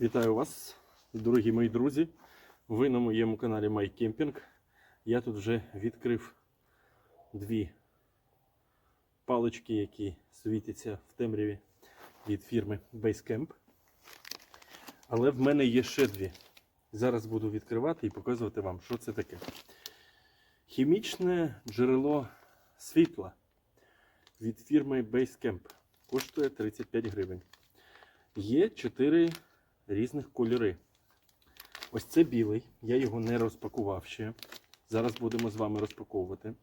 Вітаю вас, дорогі мої друзі. Ви на моєму каналі MyCamping. Я тут вже відкрив дві палички, які світяться в темряві від фірми Basecamp. Але в мене є ще дві. Зараз буду відкривати і показувати вам, що це таке. Хімічне джерело світла від фірми Basecamp коштує 35 гривень. Є 4 різних кольори. Ось це білий, я його не розпакував ще. Зараз будемо з вами розпаковувати.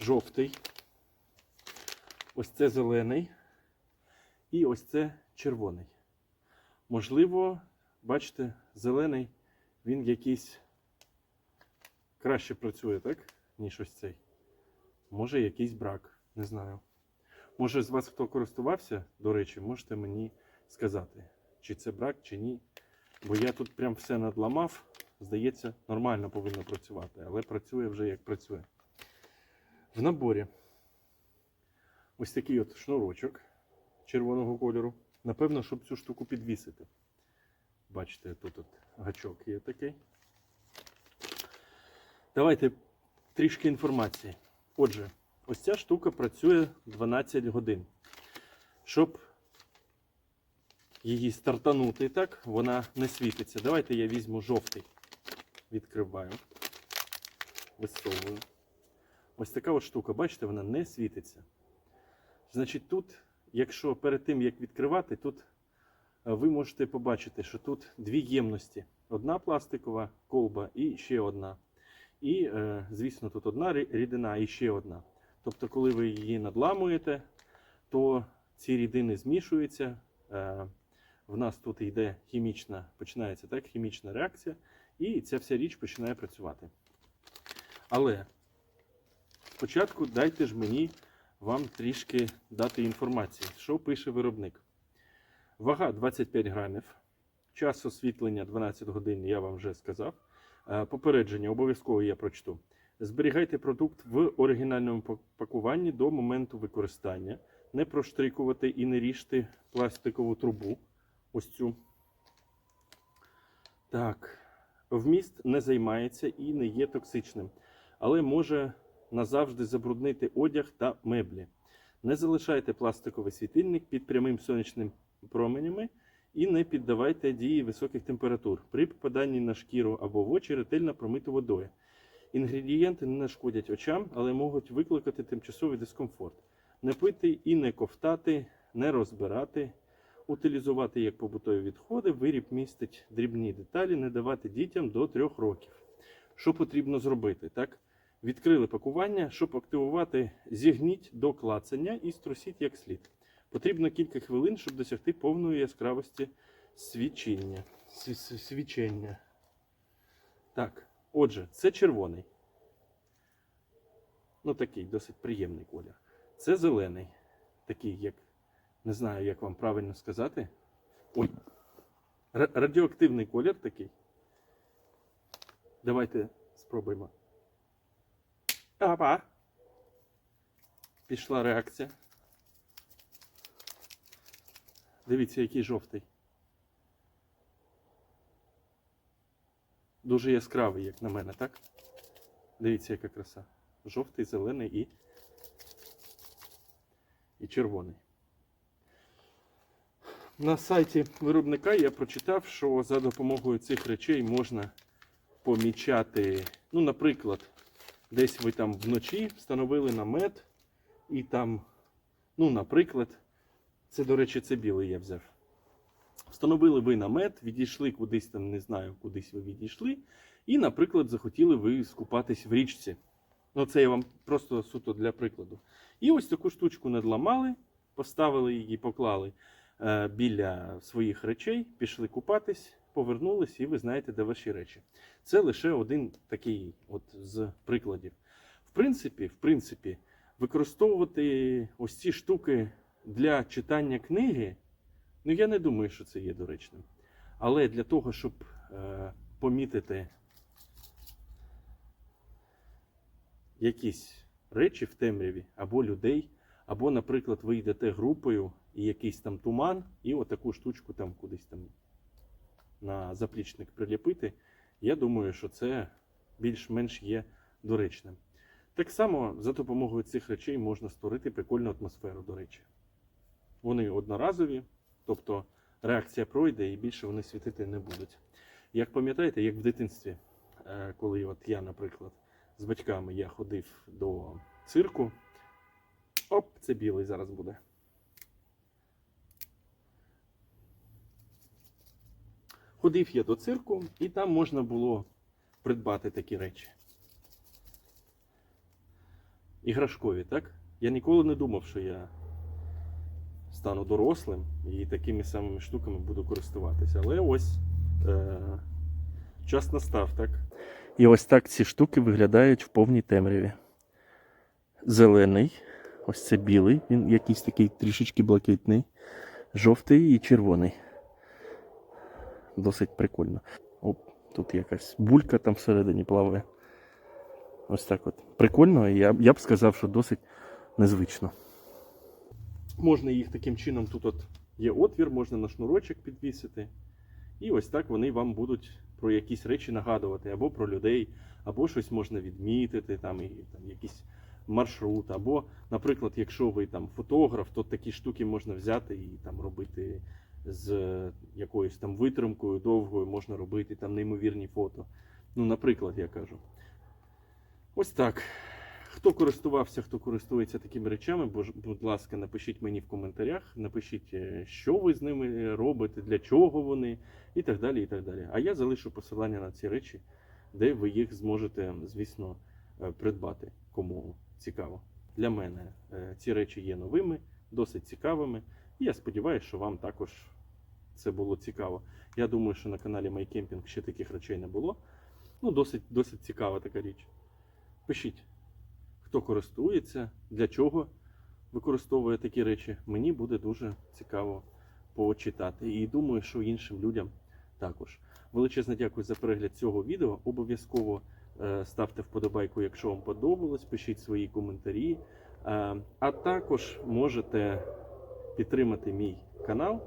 Жовтий. Ось це зелений. І ось це червоний. Можливо, бачите, зелений, він якийсь краще працює, так? Ніж ось цей. Може, якийсь брак, не знаю. Може, з вас хто користувався, до речі, можете мені сказати, чи це брак, чи ні. Бо я тут прям все надламав. Здається, нормально повинно працювати, але працює вже як працює. В наборі ось такий от шнурочок червоного кольору. Напевно, щоб цю штуку підвісити. Бачите, тут от гачок є такий. Давайте трішки інформації. Отже, ось ця штука працює 12 годин. Щоб її стартанути так, вона не світиться. Давайте я візьму жовтий. Відкриваю. Висовую. Ось така от штука, бачите, вона не світиться. Значить, тут, якщо перед тим як відкривати, тут е, ви можете побачити, що тут дві ємності: одна пластикова колба і ще одна. І, е, звісно, тут одна рі- рідина і ще одна. Тобто, коли ви її надламуєте, то ці рідини змішуються. В нас тут йде хімічна, починається так, хімічна реакція, і ця вся річ починає працювати. Але спочатку дайте ж мені вам трішки дати інформації, що пише виробник. Вага 25 грамів, час освітлення 12 годин, я вам вже сказав. Е, Попередження обов'язково я прочту. Зберігайте продукт в оригінальному пакуванні до моменту використання. Не проштрикувати і не ріжте пластикову трубу. Ось цю. Так. Вміст не займається і не є токсичним, але може назавжди забруднити одяг та меблі. Не залишайте пластиковий світильник під прямим сонячним променями і не піддавайте дії високих температур. При попаданні на шкіру або в очі ретельно промити водою. Інгредієнти не нашкодять очам, але можуть викликати тимчасовий дискомфорт. Не пити і не ковтати, не розбирати, утилізувати як побутові відходи, виріб містить дрібні деталі, не давати дітям до 3 років. Що потрібно зробити? Так? Відкрили пакування, щоб активувати, зігніть до клацання і струсіть як слід. Потрібно кілька хвилин, щоб досягти повної яскравості свічення. Свічення. Так, отже, це червоний. Ну, такий досить приємний колір. Це зелений. Такий, як. Не знаю, як вам правильно сказати. Ой. Ра- Радіоактивний колір такий. Давайте спробуємо. Апа. Пішла реакція. Дивіться, який жовтий. Дуже яскравий, як на мене, так? Дивіться, яка краса. Жовтий, зелений і. і червоний. На сайті виробника я прочитав, що за допомогою цих речей можна помічати, ну, наприклад, десь ви там вночі встановили намет, і там, ну, наприклад, це, до речі, це білий я взяв. Встановили ви намет, відійшли кудись там, не знаю, кудись ви відійшли, і, наприклад, захотіли ви скупатись в річці. Ну, це я вам просто суто для прикладу. І ось таку штучку надламали, поставили її, поклали біля своїх речей, пішли купатись, повернулись, і ви знаєте, де ваші речі. Це лише один такий от з прикладів. В принципі, в принципі, використовувати ось ці штуки для читання книги, ну я не думаю, що це є доречним. Але для того, щоб е, помітити якісь речі в темряві або людей, або, наприклад, ви йдете групою і якийсь там туман, і отаку штучку там кудись там на заплічник приліпити, я думаю, що це більш-менш є доречним. Так само за допомогою цих речей можна створити прикольну атмосферу, до речі. Вони одноразові, тобто реакція пройде і більше вони світити не будуть. Як пам'ятаєте, як в дитинстві, е, коли от я, наприклад, з батьками я ходив до цирку. Оп, це білий зараз буде. Ходив я до цирку, і там можна було придбати такі речі. Іграшкові, так? Я ніколи не думав, що я стану дорослим і такими самими штуками буду користуватися. Але ось е- час настав, так? І ось так ці штуки виглядають в повній темряві. Зелений, ось це білий, він якийсь такий трішечки блакитний, жовтий і червоний. Досить прикольно. Оп, тут якась булька там всередині плаває. Ось так от. Прикольно, і я, я б сказав, що досить незвично. Можна їх таким чином, тут от є отвір, можна на шнурочок підвісити. І ось так вони вам будуть про якісь речі нагадувати, або про людей, або щось можна відмітити, там, і, там якийсь маршрут, або, наприклад, якщо ви там фотограф, то такі штуки можна взяти і там робити з е, якоюсь там витримкою довгою, можна робити там неймовірні фото. Ну, наприклад, я кажу. Ось так. Хто користувався, хто користується такими речами, будь ласка, напишіть мені в коментарях, напишіть, е, що ви з ними робите, для чого вони, і так далі. і так далі. А я залишу посилання на ці речі, де ви їх зможете, звісно, е, придбати, кому цікаво. Для мене е, ці речі є новими, досить цікавими. І я сподіваюся, що вам також це було цікаво. Я думаю, що на каналі MyCamping ще таких речей не було. Ну, досить, досить цікава така річ. Пишіть, хто користується, для чого використовує такі речі. Мені буде дуже цікаво почитати. І думаю, що іншим людям також. Величезне дякую за перегляд цього відео. Обов'язково ставте вподобайку, якщо вам подобалось, пишіть свої коментарі. Е, А також можете підтримати мій канал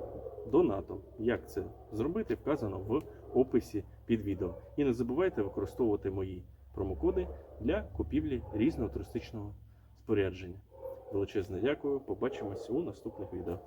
донатом. Як це зробити, вказано в описі під відео. І не забувайте використовувати мої промокоди для купівлі різного туристичного спорядження. Величезне дякую. Побачимось у наступних відео.